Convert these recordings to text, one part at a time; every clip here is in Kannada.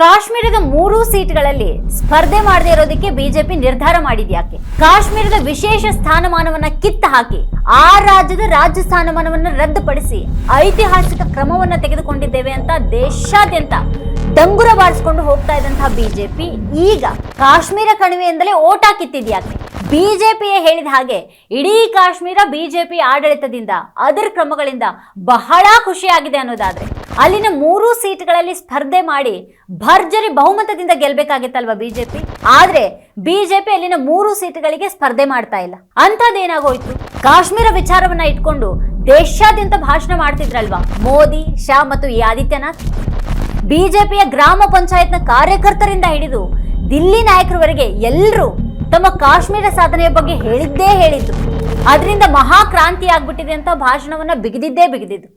ಕಾಶ್ಮೀರದ ಮೂರು ಸೀಟ್ಗಳಲ್ಲಿ ಸ್ಪರ್ಧೆ ಮಾಡದೇ ಇರೋದಕ್ಕೆ ಬಿಜೆಪಿ ನಿರ್ಧಾರ ಮಾಡಿದ್ಯಾಕೆ ಕಾಶ್ಮೀರದ ವಿಶೇಷ ಸ್ಥಾನಮಾನವನ್ನ ಕಿತ್ತ ಹಾಕಿ ಆ ರಾಜ್ಯದ ರಾಜ್ಯ ಸ್ಥಾನಮಾನವನ್ನ ರದ್ದುಪಡಿಸಿ ಐತಿಹಾಸಿಕ ಕ್ರಮವನ್ನ ತೆಗೆದುಕೊಂಡಿದ್ದೇವೆ ಅಂತ ದೇಶಾದ್ಯಂತ ಡಂಗುರ ಬಾರಿಸಿಕೊಂಡು ಹೋಗ್ತಾ ಇದ್ದಂತಹ ಬಿಜೆಪಿ ಈಗ ಕಾಶ್ಮೀರ ಕಣಿವೆಯಿಂದಲೇ ಓಟ ಕಿತ್ತಿದ್ಯಾಕೆ ಬಿಜೆಪಿಯೇ ಹೇಳಿದ ಹಾಗೆ ಇಡೀ ಕಾಶ್ಮೀರ ಬಿಜೆಪಿ ಆಡಳಿತದಿಂದ ಅದರ ಕ್ರಮಗಳಿಂದ ಬಹಳ ಖುಷಿಯಾಗಿದೆ ಅನ್ನೋದಾದ್ರೆ. ಅಲ್ಲಿನ ಮೂರು ಸೀಟ್ಗಳಲ್ಲಿ ಸ್ಪರ್ಧೆ ಮಾಡಿ ಭರ್ಜರಿ ಬಹುಮತದಿಂದ ಗೆಲ್ಬೇಕಾಗಿತ್ತಲ್ವಾ ಬಿಜೆಪಿ? ಆದ್ರೆ ಬಿಜೆಪಿ ಅಲ್ಲಿನ ಮೂರು ಸೀಟ್ಗಳಿಗೆ ಸ್ಪರ್ಧೆ ಮಾಡ್ತಾ ಇಲ್ಲ. ಅಂಥದ್ದೇನಾಗೋಯ್ತು? ಕಾಶ್ಮೀರ ವಿಚಾರವನ್ನ ಇಟ್ಕೊಂಡು ದೇಶಾದ್ಯಂತ ಭಾಷಣ ಮಾಡ್ತಿದ್ರಲ್ವಾ ಮೋದಿ, ಶಾ ಮತ್ತು ಈ ಆದಿತ್ಯನಾಥ್? ಬಿಜೆಪಿಯ ಗ್ರಾಮ ಪಂಚಾಯತ್ನ ಕಾರ್ಯಕರ್ತರಿಂದ ಹಿಡಿದು ದಿಲ್ಲಿ ನಾಯಕರವರೆಗೆ ಎಲ್ಲರೂ ತಮ್ಮ ಕಾಶ್ಮೀರ ಸಾಧನೆಯ ಬಗ್ಗೆ ಹೇಳಿದ್ದೇ ಹೇಳಿದ್ರು ಅದರಿಂದ ಮಹಾಕ್ರಾಂತಿ ಆಗ್ಬಿಟ್ಟಿದೆ ಅಂತ ಭಾಷಣವನ್ನ ಬಿಗಿದಿದ್ದೇ ಬಿಗಿದಿದ್ದು.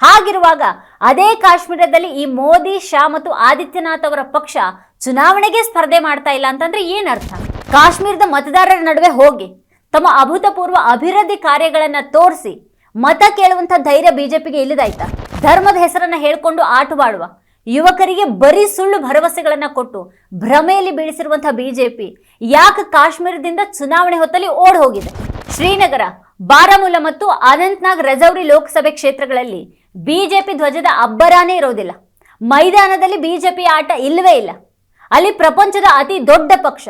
ಹಾಗಿರುವಾಗ ಅದೇ ಕಾಶ್ಮೀರದಲ್ಲಿ ಈ ಮೋದಿ, ಶಾ ಮತ್ತು ಆದಿತ್ಯನಾಥ್ ಅವರ ಪಕ್ಷ ಚುನಾವಣೆಗೆ ಸ್ಪರ್ಧೆ ಮಾಡ್ತಾ ಇಲ್ಲ ಅಂತಂದ್ರೆ ಏನರ್ಥ ಕಾಶ್ಮೀರದ ಮತದಾರರ ನಡುವೆ ಹೋಗಿ ತಮ್ಮ ಅಭೂತಪೂರ್ವ ಅಭಿವೃದ್ಧಿ ಕಾರ್ಯಗಳನ್ನ ತೋರಿಸಿ ಮತ ಕೇಳುವಂತ ಧೈರ್ಯ ಬಿಜೆಪಿಗೆ ಇಲ್ಲದಾಯ್ತಾ? ಧರ್ಮದ ಹೆಸರನ್ನ ಹೇಳ್ಕೊಂಡು ಆಟವಾಡುವ ಯುವಕರಿಗೆ ಬರೀ ಸುಳ್ಳು ಭರವಸೆಗಳನ್ನ ಕೊಟ್ಟು ಭ್ರಮೆಯಲ್ಲಿ ಬೀಳಿಸಿರುವಂತಹ ಬಿಜೆಪಿ ಯಾಕೆ ಕಾಶ್ಮೀರದಿಂದ ಚುನಾವಣೆ ಹೊತ್ತಲ್ಲಿ ಓಡ್ ಹೋಗಿದೆ? ಶ್ರೀನಗರ, ಬಾರಾಮುಲ್ಲಾ ಮತ್ತು ಅನಂತ್ನಾಗ್ ರಜೌರಿ ಲೋಕಸಭೆ ಕ್ಷೇತ್ರಗಳಲ್ಲಿ ಬಿಜೆಪಿ ಧ್ವಜದ ಅಬ್ಬರಾನೇ ಇರೋದಿಲ್ಲ. ಮೈದಾನದಲ್ಲಿ ಬಿಜೆಪಿ ಆಟ ಇಲ್ಲವೇ ಇಲ್ಲ. ಅಲ್ಲಿ ಪ್ರಪಂಚದ ಅತಿ ದೊಡ್ಡ ಪಕ್ಷ.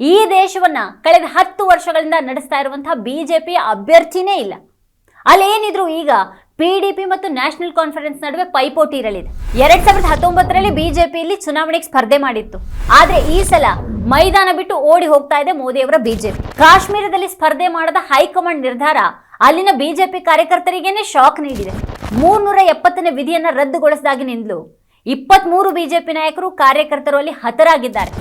ಈ ದೇಶವನ್ನ ಕಳೆದ ಹತ್ತು ವರ್ಷಗಳಿಂದ ನಡೆಸ್ತಾ ಇರುವಂತಹ ಬಿಜೆಪಿಯ ಅಭ್ಯರ್ಥಿನೇ ಇಲ್ಲ. ಅಲ್ಲೇನಿದ್ರು ಈಗ ಪಿಡಿಪಿ ಮತ್ತು ನ್ಯಾಷನಲ್ ಕಾನ್ಫರೆನ್ಸ್ ನಡುವೆ ಪೈಪೋಟಿ ಇರಲಿದೆ. ಎರಡ್ ಸಾವಿರದ ಹತ್ತೊಂಬತ್ತರಲ್ಲಿ ಬಿಜೆಪಿಯಲ್ಲಿ ಚುನಾವಣೆಗೆ ಸ್ಪರ್ಧೆ ಮಾಡಿತ್ತು. ಆದ್ರೆ ಈ ಸಲ ಮೈದಾನ ಬಿಟ್ಟು ಓಡಿ ಹೋಗ್ತಾ ಇದೆ ಮೋದಿಯವರ ಬಿಜೆಪಿ. ಕಾಶ್ಮೀರದಲ್ಲಿ ಸ್ಪರ್ಧೆ ಮಾಡದ ಹೈಕಮಾಂಡ್ ನಿರ್ಧಾರ ಅಲ್ಲಿನ ಬಿಜೆಪಿ ಕಾರ್ಯಕರ್ತರಿಗೇನೆ ಶಾಕ್ ನೀಡಿದೆ. ಮೂರ್ನೂರ ಎಪ್ಪತ್ತನೇ ವಿಧಿಯನ್ನ ರದ್ದುಗೊಳಿಸಿದಾಗಿನಿಂದಲೂ ಇಪ್ಪತ್ಮೂರು ಬಿಜೆಪಿ ನಾಯಕರು ಕಾರ್ಯಕರ್ತರು ಅಲ್ಲಿ ಹತರಾಗಿದ್ದಾರೆ.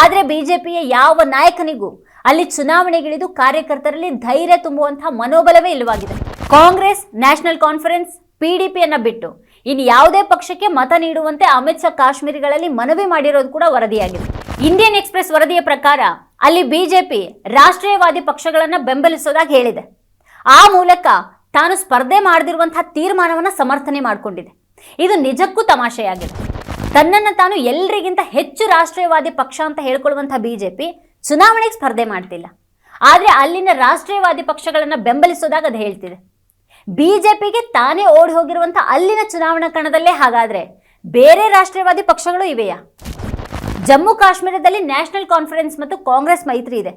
ಆದ್ರೆ ಬಿಜೆಪಿಯ ಯಾವ ನಾಯಕನಿಗೂ ಅಲ್ಲಿ ಚುನಾವಣೆಗಿಳಿದು ಕಾರ್ಯಕರ್ತರಲ್ಲಿ ಧೈರ್ಯ ತುಂಬುವಂತಹ ಮನೋಬಲವೇ ಇಲ್ಲವಾಗಿದೆ. ಕಾಂಗ್ರೆಸ್, ನ್ಯಾಷನಲ್ ಕಾನ್ಫರೆನ್ಸ್, ಪಿಡಿಪಿಯನ್ನ ಬಿಟ್ಟು ಇನ್ನು ಯಾವುದೇ ಪಕ್ಷಕ್ಕೆ ಮತ ನೀಡುವಂತೆ ಅಮಿತ್ ಶಾ ಕಾಶ್ಮೀರಿಗಳಲ್ಲಿ ಮನವಿ ಮಾಡಿರೋದು ಕೂಡ ವರದಿಯಾಗಿದೆ. ಇಂಡಿಯನ್ ಎಕ್ಸ್ಪ್ರೆಸ್ ವರದಿಯ ಪ್ರಕಾರ ಅಲ್ಲಿ ಬಿಜೆಪಿ ರಾಷ್ಟ್ರೀಯವಾದಿ ಪಕ್ಷಗಳನ್ನ ಬೆಂಬಲಿಸೋದಾಗಿ ಹೇಳಿದೆ. ಆ ಮೂಲಕ ತಾನು ಸ್ಪರ್ಧೆ ಮಾಡದಿರುವಂತಹ ತೀರ್ಮಾನವನ್ನು ಸಮರ್ಥನೆ ಮಾಡಿಕೊಂಡಿದೆ. ಇದು ನಿಜಕ್ಕೂ ತಮಾಷೆಯಾಗಿದೆ. ತನ್ನನ್ನು ತಾನು ಎಲ್ರಿಗಿಂತ ಹೆಚ್ಚು ರಾಷ್ಟ್ರೀಯವಾದಿ ಪಕ್ಷ ಅಂತ ಹೇಳ್ಕೊಳ್ಳುವಂಥ ಬಿಜೆಪಿ ಚುನಾವಣೆಗೆ ಸ್ಪರ್ಧೆ ಮಾಡ್ತಿಲ್ಲ. ಆದರೆ ಅಲ್ಲಿನ ರಾಷ್ಟ್ರೀಯವಾದಿ ಪಕ್ಷಗಳನ್ನು ಬೆಂಬಲಿಸೋದಾಗ ಅದು ಹೇಳ್ತಿದೆ. ಬಿಜೆಪಿಗೆ ತಾನೇ ಓಡಿ ಹೋಗಿರುವಂಥ ಅಲ್ಲಿನ ಚುನಾವಣಾ ಕಣದಲ್ಲೇ ಹಾಗಾದರೆ ಬೇರೆ ರಾಷ್ಟ್ರೀಯವಾದಿ ಪಕ್ಷಗಳು ಇವೆಯಾ? ಜಮ್ಮು ಕಾಶ್ಮೀರದಲ್ಲಿ ನ್ಯಾಷನಲ್ ಕಾನ್ಫರೆನ್ಸ್ ಮತ್ತು ಕಾಂಗ್ರೆಸ್ ಮೈತ್ರಿ ಇದೆ.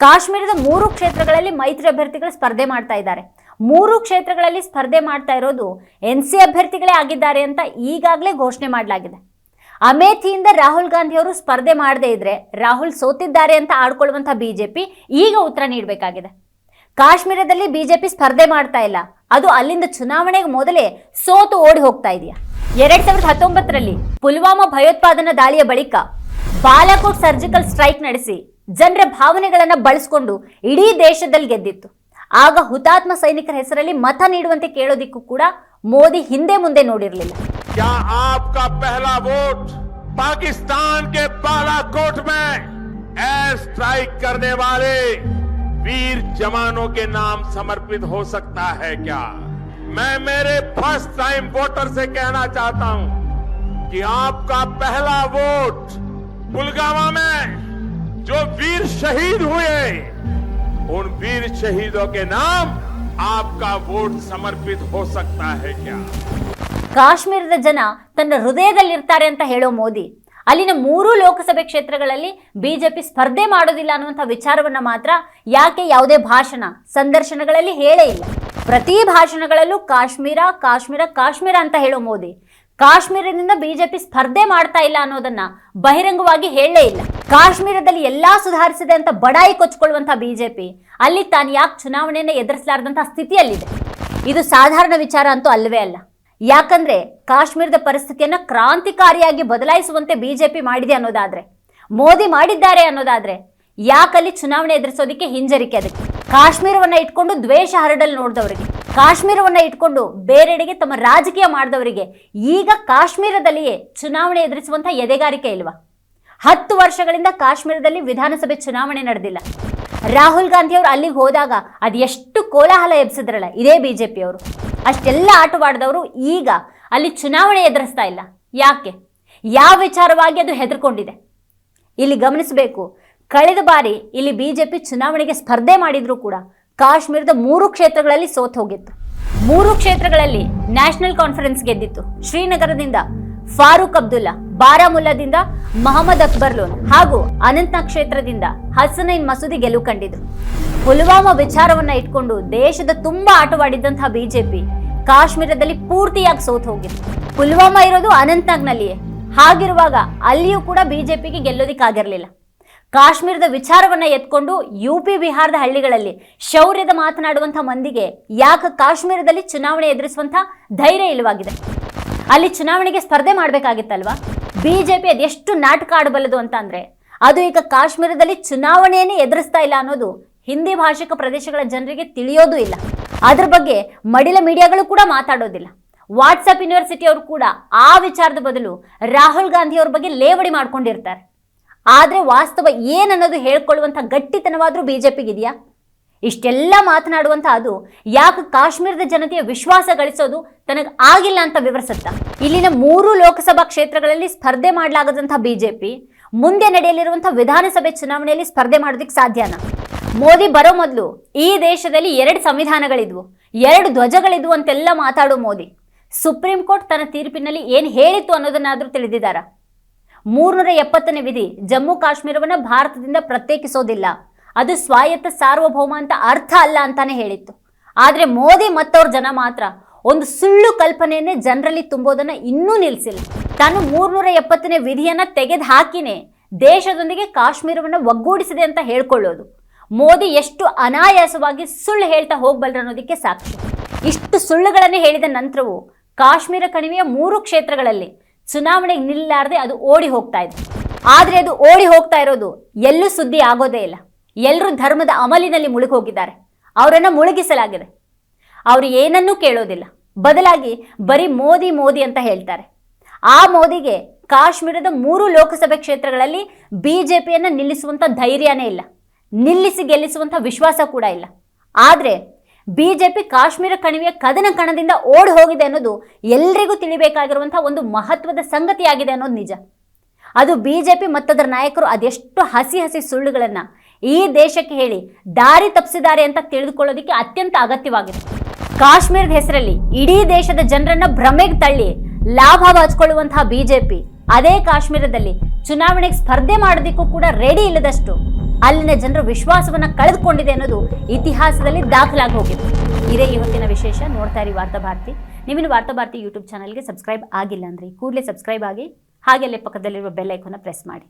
ಕಾಶ್ಮೀರದ ಮೂರು ಕ್ಷೇತ್ರಗಳಲ್ಲಿ ಮೈತ್ರಿ ಅಭ್ಯರ್ಥಿಗಳು ಸ್ಪರ್ಧೆ ಮಾಡ್ತಾ ಇದ್ದಾರೆ. ಮೂರು ಕ್ಷೇತ್ರಗಳಲ್ಲಿ ಸ್ಪರ್ಧೆ ಮಾಡ್ತಾ ಇರೋದು ಎನ್ ಸಿ ಅಭ್ಯರ್ಥಿಗಳೇ ಆಗಿದ್ದಾರೆ ಅಂತ ಈಗಾಗಲೇ ಘೋಷಣೆ ಮಾಡಲಾಗಿದೆ. ಅಮೇಥಿಯಿಂದ ರಾಹುಲ್ ಗಾಂಧಿ ಅವರು ಸ್ಪರ್ಧೆ ಮಾಡದೇ ಇದ್ರೆ ರಾಹುಲ್ ಸೋತಿದ್ದಾರೆ ಅಂತ ಆಡ್ಕೊಳ್ಳುವಂಥ ಬಿಜೆಪಿ ಈಗ ಉತ್ತರ ನೀಡಬೇಕಾಗಿದೆ. ಕಾಶ್ಮೀರದಲ್ಲಿ ಬಿಜೆಪಿ ಸ್ಪರ್ಧೆ ಮಾಡ್ತಾ ಇಲ್ಲ. ಅದು ಅಲ್ಲಿಂದ ಚುನಾವಣೆಗೆ ಮೊದಲೇ ಸೋತು ಓಡಿ ಹೋಗ್ತಾ ಇದೆಯಾ? ಎರಡ್ ಸಾವಿರದ ಹತ್ತೊಂಬತ್ತರಲ್ಲಿ ಪುಲ್ವಾಮಾ ಭಯೋತ್ಪಾದನಾ ದಾಳಿಯ ಬಳಿಕ ಬಾಲಾಕೋಟ್ ಸರ್ಜಿಕಲ್ ಸ್ಟ್ರೈಕ್ ನಡೆಸಿ ಜನರ ಭಾವನೆಗಳನ್ನ ಬಳಸಿಕೊಂಡು ಇಡೀ ದೇಶದಲ್ಲಿ ಗೆದ್ದಿತ್ತು. ಆಗ ಹುತಾತ್ಮ ಸೈನಿಕರ ಹೆಸರಲ್ಲಿ ಮತ ನೀಡುವಂತೆ ಕೇಳೋದಿಕ್ಕೂ ಕೂಡ ಮೋದಿ ಹಿಂದೆ ಮುಂದೆ ನೋಡಿರಲಿಲ್ಲ क्या आपका पहला वोट पाकिस्तान के बालाकोट में एयर स्ट्राइक करने वाले वीर जवानों के नाम समर्पित हो सकता है क्या मैं मेरे फर्स्ट टाइम वोटर से कहना चाहता हूं कि आपका पहला वोट पुलगामा में जो वीर शहीद हुए उन वीर शहीदों के नाम आपका वोट समर्पित हो सकता है क्या ಕಾಶ್ಮೀರದ ಜನ ತನ್ನ ಹೃದಯದಲ್ಲಿರ್ತಾರೆ ಅಂತ ಹೇಳೋ ಮೋದಿ ಅಲ್ಲಿನ ಮೂರು ಲೋಕಸಭೆ ಕ್ಷೇತ್ರಗಳಲ್ಲಿ ಬಿಜೆಪಿ ಸ್ಪರ್ಧೆ ಮಾಡೋದಿಲ್ಲ ಅನ್ನುವಂಥ ವಿಚಾರವನ್ನ ಮಾತ್ರ ಯಾಕೆ ಯಾವುದೇ ಭಾಷಣ ಸಂದರ್ಶನಗಳಲ್ಲಿ ಹೇಳೇ ಇಲ್ಲ ಪ್ರತಿ ಭಾಷಣಗಳಲ್ಲೂ ಕಾಶ್ಮೀರ ಕಾಶ್ಮೀರ ಕಾಶ್ಮೀರ ಅಂತ ಹೇಳೋ ಮೋದಿ ಕಾಶ್ಮೀರದಿಂದ ಬಿಜೆಪಿ ಸ್ಪರ್ಧೆ ಮಾಡ್ತಾ ಇಲ್ಲ ಅನ್ನೋದನ್ನ ಬಹಿರಂಗವಾಗಿ ಹೇಳಲೇ ಇಲ್ಲ. ಕಾಶ್ಮೀರದಲ್ಲಿ ಎಲ್ಲಾ ಸುಧಾರಿಸಿದೆ ಅಂತ ಬಡಾಯಿ ಕೊಚ್ಕೊಳ್ಳುವಂತ ಬಿಜೆಪಿ, ಅಲ್ಲಿ ತಾನು ಯಾಕೆ ಚುನಾವಣೆಯನ್ನು ಎದುರಿಸಲಾರದಂತ ಸ್ಥಿತಿಯಲ್ಲಿದೆ? ಇದು ಸಾಧಾರಣ ವಿಚಾರ ಅಂತೂ ಅಲ್ಲವೇ ಅಲ್ಲ. ಯಾಕಂದ್ರೆ ಕಾಶ್ಮೀರದ ಪರಿಸ್ಥಿತಿಯನ್ನ ಕ್ರಾಂತಿಕಾರಿಯಾಗಿ ಬದಲಾಯಿಸುವಂತೆ ಬಿಜೆಪಿ ಮಾಡಿದೆ ಅನ್ನೋದಾದ್ರೆ, ಮೋದಿ ಮಾಡಿದ್ದಾರೆ ಅನ್ನೋದಾದ್ರೆ ಯಾಕಲ್ಲಿ ಚುನಾವಣೆ ಎದುರಿಸೋದಕ್ಕೆ ಹಿಂಜರಿಕೆ ಅದಕ್ಕೆ? ಕಾಶ್ಮೀರವನ್ನ ಇಟ್ಕೊಂಡು ದ್ವೇಷ ಹರಡಲು ನೋಡಿದವರಿಗೆ. ಕಾಶ್ಮೀರವನ್ನ ಇಟ್ಕೊಂಡು ಬೇರೆಡೆಗೆ ತಮ್ಮ ರಾಜಕೀಯ ಮಾಡಿದವರಿಗೆ ಈಗ ಕಾಶ್ಮೀರದಲ್ಲಿಯೇ ಚುನಾವಣೆ ಎದುರಿಸುವಂತಹ ಎದೆಗಾರಿಕೆ ಇಲ್ವಾ? ಹತ್ತು ವರ್ಷಗಳಿಂದ ಕಾಶ್ಮೀರದಲ್ಲಿ ವಿಧಾನಸಭೆ ಚುನಾವಣೆ ನಡೆದಿಲ್ಲ. ರಾಹುಲ್ ಗಾಂಧಿ ಅವರು ಅಲ್ಲಿಗೆ ಹೋದಾಗ ಅದು ಎಷ್ಟು ಕೋಲಾಹಲ ಎಬ್ಸಿದ್ರಲ್ಲ ಇದೇ ಬಿಜೆಪಿಯವರು. ಅಷ್ಟೆಲ್ಲ ಆಟವಾಡಿದವರು ಈಗ ಅಲ್ಲಿ ಚುನಾವಣೆ ಎದುರಿಸ್ತಾ ಇಲ್ಲ. ಯಾಕೆ? ಯಾವ ವಿಚಾರವಾಗಿ ಅದು ಹೆದರ್ಕೊಂಡಿದೆ? ಇಲ್ಲಿ ಗಮನಿಸಬೇಕು. ಕಳೆದ ಬಾರಿ ಇಲ್ಲಿ ಬಿಜೆಪಿ ಚುನಾವಣೆಗೆ ಸ್ಪರ್ಧೆ ಮಾಡಿದರೂ ಕೂಡ ಕಾಶ್ಮೀರದ ಮೂರು ಕ್ಷೇತ್ರಗಳಲ್ಲಿ ಸೋತ್ ಹೋಗಿತ್ತು. ಮೂರು ಕ್ಷೇತ್ರಗಳಲ್ಲಿ ನ್ಯಾಷನಲ್ ಕಾನ್ಫರೆನ್ಸ್ ಗೆದ್ದಿತ್ತು. ಶ್ರೀನಗರದಿಂದ ಫಾರೂಕ್ ಅಬ್ದುಲ್ಲಾ, ಬಾರಾಮುಲ್ಲಾದಿಂದ ಮೊಹಮ್ಮದ್ ಅಕ್ಬರ್ಲೋನ್ ಹಾಗೂ ಅನಂತನಾಗ್ ಕ್ಷೇತ್ರದಿಂದ ಹಸನೈನ್ ಮಸೂದಿ ಗೆಲುವು ಕಂಡಿದ್ರು ಪುಲ್ವಾಮಾ ವಿಚಾರವನ್ನ ಇಟ್ಕೊಂಡು ದೇಶದ ತುಂಬಾ ಆಟವಾಡಿದ್ದಂತಹ ಬಿಜೆಪಿ ಕಾಶ್ಮೀರದಲ್ಲಿ ಪೂರ್ತಿಯಾಗಿ ಸೋತ್ ಹೋಗಿತ್ತು. ಪುಲ್ವಾಮಾ ಇರೋದು ಅನಂತನಾಗ್ನಲ್ಲಿಯೇ. ಹಾಗಿರುವಾಗ ಅಲ್ಲಿಯೂ ಕೂಡ ಬಿಜೆಪಿಗೆ ಗೆಲ್ಲೋದಿಕ್ಕಾಗಿರ್ಲಿಲ್ಲ. ಕಾಶ್ಮೀರದ ವಿಚಾರವನ್ನ ಎತ್ಕೊಂಡು ಯು ಪಿ ಬಿಹಾರದ ಹಳ್ಳಿಗಳಲ್ಲಿ ಶೌರ್ಯದ ಮಾತನಾಡುವಂಥ ಮಂದಿಗೆ ಯಾಕೆ ಕಾಶ್ಮೀರದಲ್ಲಿ ಚುನಾವಣೆ ಎದುರಿಸುವಂಥ ಧೈರ್ಯ ಇಲ್ಲವಾಗಿದೆ? ಅಲ್ಲಿ ಚುನಾವಣೆಗೆ ಸ್ಪರ್ಧೆ ಮಾಡಬೇಕಾಗಿತ್ತಲ್ವಾ? ಬಿಜೆಪಿ ಅದೆಷ್ಟು ನಾಟಕ ಆಡಬಲ್ಲದು ಅಂತ ಅಂದ್ರೆ ಅದು ಈಗ ಕಾಶ್ಮೀರದಲ್ಲಿ ಚುನಾವಣೆಯನ್ನೇ ಎದುರಿಸ್ತಾ ಇಲ್ಲ ಅನ್ನೋದು ಹಿಂದಿ ಭಾಷಿಕ ಪ್ರದೇಶಗಳ ಜನರಿಗೆ ತಿಳಿಯೋದು ಇಲ್ಲ. ಅದ್ರ ಬಗ್ಗೆ ಮಡಿಲ ಮೀಡಿಯಾಗಳು ಕೂಡ ಮಾತಾಡೋದಿಲ್ಲ. ವಾಟ್ಸಪ್ ಯೂನಿವರ್ಸಿಟಿಯವರು ಕೂಡ ಆ ವಿಚಾರದ ಬದಲು ರಾಹುಲ್ ಗಾಂಧಿ ಅವ್ರ ಬಗ್ಗೆ ಲೇವಡಿ ಮಾಡ್ಕೊಂಡಿರ್ತಾರೆ. ಆದ್ರೆ ವಾಸ್ತವ ಏನನ್ನೋದು ಹೇಳ್ಕೊಳ್ಳುವಂಥ ಗಟ್ಟಿತನವಾದ್ರೂ ಬಿಜೆಪಿಗಿದೆಯಾ ಇಷ್ಟೆಲ್ಲ ಮಾತನಾಡುವಂಥ ಅದು ಯಾಕೆ ಕಾಶ್ಮೀರದ ಜನತೆಯ ವಿಶ್ವಾಸ ಗಳಿಸೋದು ತನಗೆ ಆಗಿಲ್ಲ ಅಂತ ವಿವರಿಸುತ್ತಾ? ಇಲ್ಲಿನ ಮೂರು ಲೋಕಸಭಾ ಕ್ಷೇತ್ರಗಳಲ್ಲಿ ಸ್ಪರ್ಧೆ ಮಾಡಲಾಗದಂತಹ ಬಿಜೆಪಿ ಮುಂದೆ ನಡೆಯಲಿರುವಂಥ ವಿಧಾನಸಭೆ ಚುನಾವಣೆಯಲ್ಲಿ ಸ್ಪರ್ಧೆ ಮಾಡೋದಕ್ಕೆ ಸಾಧ್ಯನ? ಮೋದಿ ಬರೋ ಮೊದಲು ಈ ದೇಶದಲ್ಲಿ ಎರಡು ಸಂವಿಧಾನಗಳಿದ್ವು, ಎರಡು ಧ್ವಜಗಳಿದ್ವು ಅಂತೆಲ್ಲ ಮಾತಾಡೋ ಮೋದಿ. ಸುಪ್ರೀಂ ಕೋರ್ಟ್ ತನ್ನ ತೀರ್ಪಿನಲ್ಲಿ ಏನು ಹೇಳಿತ್ತು ಅನ್ನೋದನ್ನಾದರೂ ತಿಳಿದಿದ್ದಾರಾ? ಮೂರ್ನೂರ ಎಪ್ಪತ್ತನೇ ವಿಧಿ ಜಮ್ಮು ಕಾಶ್ಮೀರವನ್ನು ಭಾರತದಿಂದ ಪ್ರತ್ಯೇಕಿಸೋದಿಲ್ಲ. ಅದು ಸ್ವಾಯತ್ತ ಸಾರ್ವಭೌಮ ಅಂತ ಅರ್ಥ ಅಲ್ಲ ಅಂತಾನೆ ಹೇಳಿತ್ತು. ಆದ್ರೆ ಮೋದಿ ಮತ್ತವ್ರ ಜನ ಮಾತ್ರ ಒಂದು ಸುಳ್ಳು ಕಲ್ಪನೆಯನ್ನೇ ಜನರಲ್ಲಿ ತುಂಬೋದನ್ನ ಇನ್ನೂ ನಿಲ್ಲಿಸಿಲ್ಲ ತಾನು ಮೂರ್ನೂರ ಎಪ್ಪತ್ತನೇ ವಿಧಿಯನ್ನ ತೆಗೆದು ಹಾಕಿನೇ ದೇಶದೊಂದಿಗೆ ಕಾಶ್ಮೀರವನ್ನು ಒಗ್ಗೂಡಿಸಿದೆ ಅಂತ ಹೇಳ್ಕೊಳ್ಳೋದು. ಮೋದಿ ಎಷ್ಟು ಅನಾಯಾಸವಾಗಿ ಸುಳ್ಳು ಹೇಳ್ತಾ ಹೋಗ್ಬಲ್ರ ಅನ್ನೋದಕ್ಕೆ ಸಾಕ್ಷಿ ಇಷ್ಟು ಸುಳ್ಳುಗಳನ್ನೇ ಹೇಳಿದ ನಂತರವೂ ಕಾಶ್ಮೀರ ಕಣಿವೆಯ ಮೂರು ಕ್ಷೇತ್ರಗಳಲ್ಲಿ ಚುನಾವಣೆಗೆ ನಿಲ್ಲಾರದೆ ಅದು ಓಡಿ ಹೋಗ್ತಾ ಇದೆ. ಆದ್ರೆ ಅದು ಓಡಿ ಹೋಗ್ತಾ ಇರೋದು ಎಲ್ಲೂ ಸುದ್ದಿ ಆಗೋದೇ ಇಲ್ಲ. ಎಲ್ಲರೂ ಧರ್ಮದ ಅಮಲಿನಲ್ಲಿ ಮುಳುಗಿ ಹೋಗಿದ್ದಾರೆ ಅವರನ್ನ ಮುಳುಗಿಸಲಾಗಿದೆ. ಅವರು ಏನನ್ನೂ ಕೇಳೋದಿಲ್ಲ. ಬದಲಾಗಿ ಬರೀ ಮೋದಿ ಮೋದಿ ಅಂತ ಹೇಳ್ತಾರೆ. ಆ ಮೋದಿಗೆ ಕಾಶ್ಮೀರದ ಮೂರು ಲೋಕಸಭೆ ಕ್ಷೇತ್ರಗಳಲ್ಲಿ ಬಿಜೆಪಿಯನ್ನು ನಿಲ್ಲಿಸುವಂಥ ಧೈರ್ಯನೇ ಇಲ್ಲ. ನಿಲ್ಲಿಸಿ ಗೆಲ್ಲಿಸುವಂಥ ವಿಶ್ವಾಸ ಕೂಡ ಇಲ್ಲ. ಆದರೆ ಬಿಜೆಪಿ ಕಾಶ್ಮೀರ ಕಣಿವೆಯ ಕದನ ಕಣದಿಂದ ಓಡಿ ಹೋಗಿದೆ ಅನ್ನೋದು ಎಲ್ರಿಗೂ ತಿಳಿಬೇಕಾಗಿರುವಂಥ ಒಂದು ಮಹತ್ವದ ಸಂಗತಿಯಾಗಿದೆ ಅನ್ನೋದು ನಿಜ. ಅದು ಬಿಜೆಪಿ ಮತ್ತದರ ನಾಯಕರು ಅದೆಷ್ಟು ಹಸಿ ಹಸಿ ಸುಳ್ಳುಗಳನ್ನು ಈ ದೇಶಕ್ಕೆ ಹೇಳಿ ದಾರಿ ತಪ್ಪಿಸಿದ್ದಾರೆ ಅಂತ ತಿಳಿದುಕೊಳ್ಳೋದಕ್ಕೆ ಅತ್ಯಂತ ಅಗತ್ಯವಾಗಿದೆ. ಕಾಶ್ಮೀರದ ಹೆಸರಲ್ಲಿ ಇಡೀ ದೇಶದ ಜನರನ್ನ ಭ್ರಮೆಗೆ ತಳ್ಳಿ ಲಾಭ ಹಚ್ಕೊಳ್ಳುವಂತಹ ಬಿಜೆಪಿ ಅದೇ ಕಾಶ್ಮೀರದಲ್ಲಿ ಚುನಾವಣೆಗೆ ಸ್ಪರ್ಧೆ ಮಾಡೋದಕ್ಕೂ ಕೂಡ ರೆಡಿ ಇಲ್ಲದಷ್ಟು ಅಲ್ಲಿನ ಜನರ ವಿಶ್ವಾಸವನ್ನ ಕಳೆದುಕೊಂಡಿದೆ ಅನ್ನೋದು ಇತಿಹಾಸದಲ್ಲಿ ದಾಖಲಾಗಿ ಹೋಗಿದೆ. ಇದೇ ಇವತ್ತಿನ ವಿಶೇಷ. ನೋಡ್ತಾ ಇರಿ ವಾರ್ತಾಭಾರತಿ ಭಾರತಿ. ವಾರ್ತಾಭಾರತಿ ವಾರ್ತಾ ಭಾರತಿ ಯೂಟ್ಯೂಬ್ ಚಾನಲ್ಗೆ ಸಬ್ಸ್ಕ್ರೈಬ್ ಆಗಿಲ್ಲ ಅಂದ್ರೆ ಕೂಡಲೇ ಸಬ್ಸ್ಕ್ರೈಬ್ ಆಗಿ ಹಾಗೆ ಅಲ್ಲೇ ಪಕ್ಕದಲ್ಲಿರುವ ಬೆಲ್ ಪ್ರೆಸ್ ಮಾಡಿ.